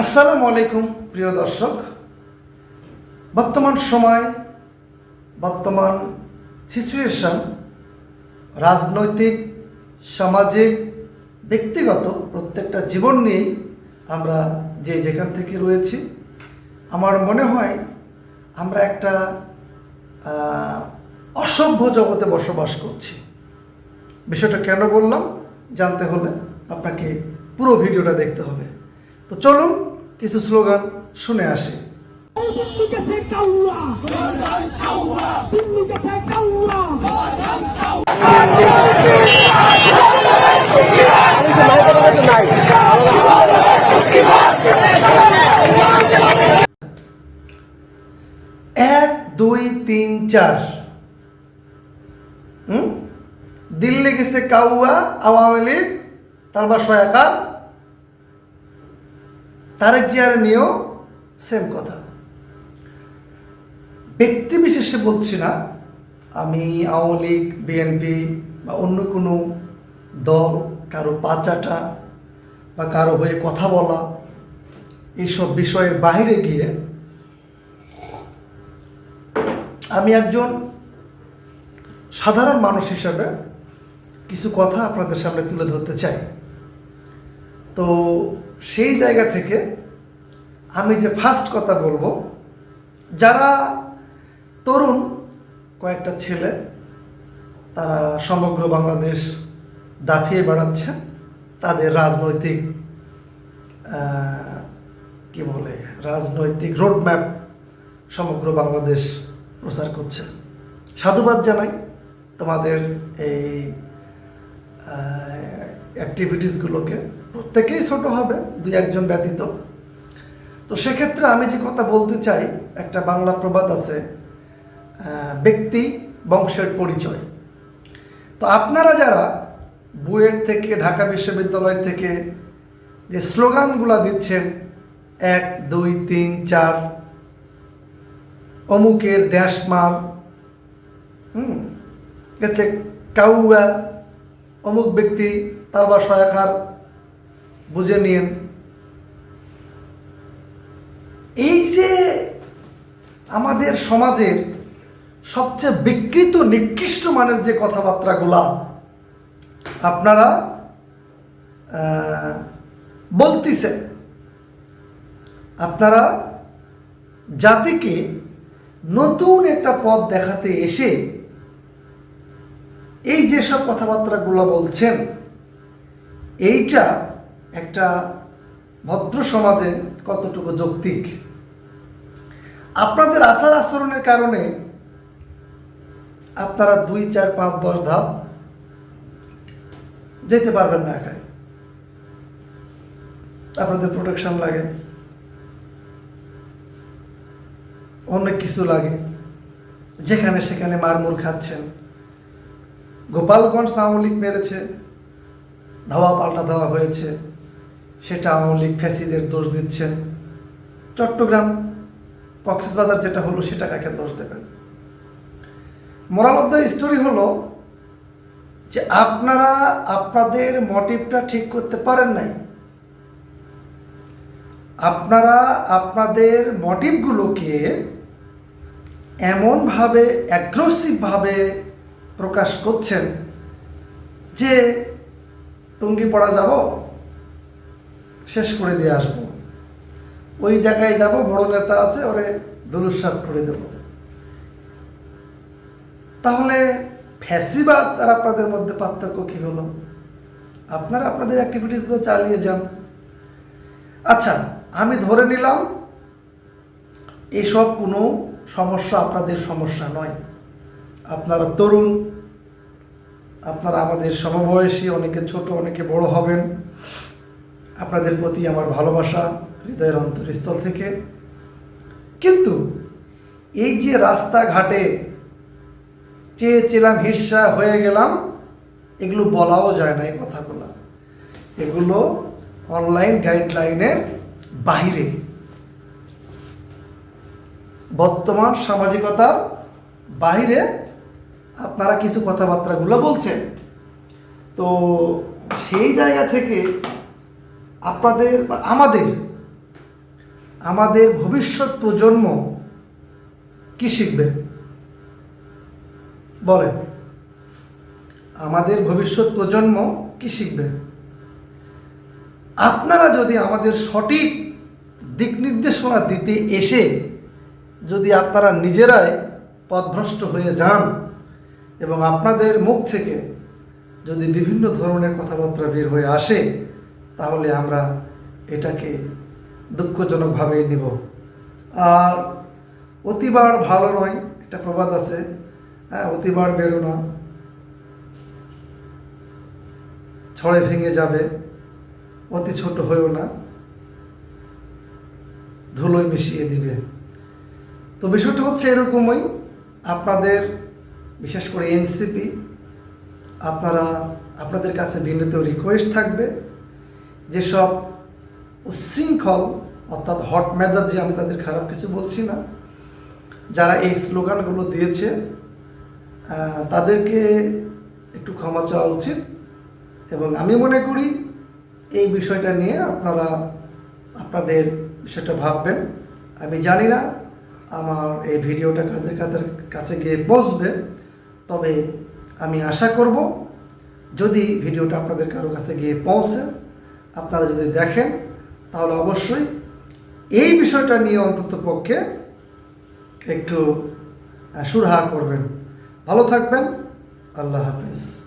আসসালামু আলাইকুম, প্রিয় দর্শক। বর্তমান সময়, বর্তমান সিচুয়েশন রাজনৈতিক, সামাজিক, ব্যক্তিগত প্রত্যেকটা জীবন নিয়েই আমরা যে যেখান থেকে রয়েছি, আমার মনে হয় আমরা একটা অসভ্য জগতে বসবাস করছি। বিষয়টা কেন বললাম জানতে হলে আপনাকে পুরো ভিডিওটা দেখতে হবে। তো চলুন কিছু স্লোগান শুনে আসি। এক, দুই, তিন, চার। দিল্লি গেছে কাউয়া, আওয়ামী লীগ, তারপর সহায়কার তারেক জিয়ার নিয়েও সেম কথা। ব্যক্তি বিশেষে বলছি না, আমি আওয়ামী লীগ বিএনপি বা অন্য কোনো দল, কারও পাচাটা বা কারও হয়ে কথা বলা এইসব বিষয়ের বাইরে গিয়ে আমি একজন সাধারণ মানুষ হিসাবে কিছু কথা আপনাদের সামনে তুলে ধরতে চাই। তো সেই জায়গা থেকে আমি যে ফার্স্ট কথা বলব, যারা তরুণ, কয়েকটা ছেলে, তারা সমগ্র বাংলাদেশ দাফিয়ে বেড়াচ্ছে, তাদের রাজনৈতিক কি বলে, রাজনৈতিক রোডম্যাপ সমগ্র বাংলাদেশ প্রচার করছে। সাধুবাদ জানাই তোমাদের এই অ্যাক্টিভিটিসগুলোকে প্রত্যেকেই ছোট হবে, দুই একজন ব্যতীত। তো সেক্ষেত্রে আমি যে কথা বলতে চাই, একটা বাংলা প্রবাদ আছে ব্যক্তি বংশের পরিচয়। তো আপনারা যারা বুয়েট থেকে, ঢাকা বিশ্ববিদ্যালয় থেকে যে স্লোগানগুলো দিচ্ছেন, এক, দুই, তিন, চার, অমুকের ড্যাশ মার হুম কাউয়া, অমুক ব্যক্তি তার বা সহায়কার বুঝে নিন এই যে আমাদের সমাজের সবচেয়ে বিকৃত, নিকৃষ্ট মানের যে কথাবার্তাগুলা, আপনারা বলতেছেন। আপনারা জাতিকে নতুন একটা পথ দেখাতে এসে এই যেসব কথাবার্তাগুলো বলছেন, এইটা একটা ভদ্র সমাজে কতটুকু যৌক্তিক? আপনাদের আচার আচরণের কারণে আপনারা দুই, চার, পাঁচ, দশ ধাপ যেতে পারবেন না একাই। আপনাদের প্রোটেকশন লাগে। অনেক কিছু লাগে। যেখানে সেখানে মারমুর খাচ্ছেন। গোপালগঞ্জ আওয়ামী লীগ মেরেছে। ধাওয়া পাল্টা দেওয়া হয়েছে। সেটা আওয়ামী লীগ ফ্যাসিদের দোষ দিচ্ছেন। চট্টগ্রাম কক্সবাজার যেটা হলো, সেটা কাকে দোষ দেবেন? মোরাল স্টোরি হলো যে আপনারা, আপনাদের মোটিভটা ঠিক করতে পারেন নাই। আপনারা, আপনাদের মোটিভগুলোকে এমনভাবে অ্যাগ্রেসিভভাবে প্রকাশ করছেন যে টুঙ্গি পড়া যাব? শেষ করে দিয়ে আসব। ওই জায়গায় যাব, বড় নেতা আছে, ওরে দুলুসাত করে দেব। তাহলে ফ্যাসিবাদ আর আপনাদের মধ্যে পার্থক্য কী হলো? আপনারা আপনাদের অ্যাক্টিভিটিসগুলো চালিয়ে যান। আচ্ছা আমি ধরে নিলাম, এসব কোনো সমস্যা আপনাদের সমস্যা নয়। আপনারা তরুণ, আপনারা আমাদের সমবয়সী, অনেকে ছোট, অনেকে বড় হবেন। আপনাদের প্রতি আমার ভালোবাসা, হৃদয়ের অন্তরস্থল থেকে। কিন্তু এই যে রাস্তাঘাটে চেয়েছিলাম হিস্সা হয়ে গেলাম, এগুলো বলাও যায় না এই কথাগুলো। এগুলো অনলাইন গাইডলাইনের বাইরে বর্তমান সামাজিকতার বাইরে আপনারা কিছু কথাবার্তাগুলো বলছেন। তো সেই জায়গা থেকে আপনাদের আমাদের আমাদের ভবিষ্যৎ প্রজন্ম কি শিখবে? বলেন। আমাদের ভবিষ্যৎ প্রজন্ম কি শিখবে? আপনারা যদি আমাদের সঠিক দিক নির্দেশনা দিতে এসে যদি আপনারা নিজেরাই পথভ্রষ্ট হয়ে যান এবং আপনাদের মুখ থেকে যদি বিভিন্ন ধরনের কথাবার্তা বের হয়ে আসে তাহলে আমরা এটাকে দুঃখজনকভাবে নিব। আর অতিবার ভালো নয়, একটা প্রবাদ আছে হ্যাঁ অতিবার বেরো না। ছড়ে ভেঙে যাবে, অতি ছোট হয়েও না। ধুলোয় মিশিয়ে দিবে। তো বিষয়টা হচ্ছে এরকমই। আপনাদের, বিশেষ করে এনসিপি, আপনারা, আপনাদের কাছে বিনীত রিকোয়েস্ট থাকবে। যেসব উচ্ছৃঙ্খল অর্থাৎ হট মেজাজি আমি তাদের খারাপ কিছু বলছি না, যারা এই স্লোগানগুলো দিয়েছে তাদেরকে একটু ক্ষমা চাওয়া উচিত। এবং আমি মনে করি এই বিষয়টা নিয়ে আপনারা, আপনাদের বিষয়টা ভাববেন। আমি জানি না আমার এই ভিডিওটা কাদের কাদের কাছে গিয়ে পৌঁছবে তবে আমি আশা করব যদি ভিডিওটা আপনাদের কারও কাছে গিয়ে পৌঁছে আপনারা যদি দেখেন, তাহলে অবশ্যই এই বিষয়টা নিয়ে অন্তত পক্ষে একটু সুরাহা করবেন। ভালো থাকবেন। আল্লাহ হাফিজ।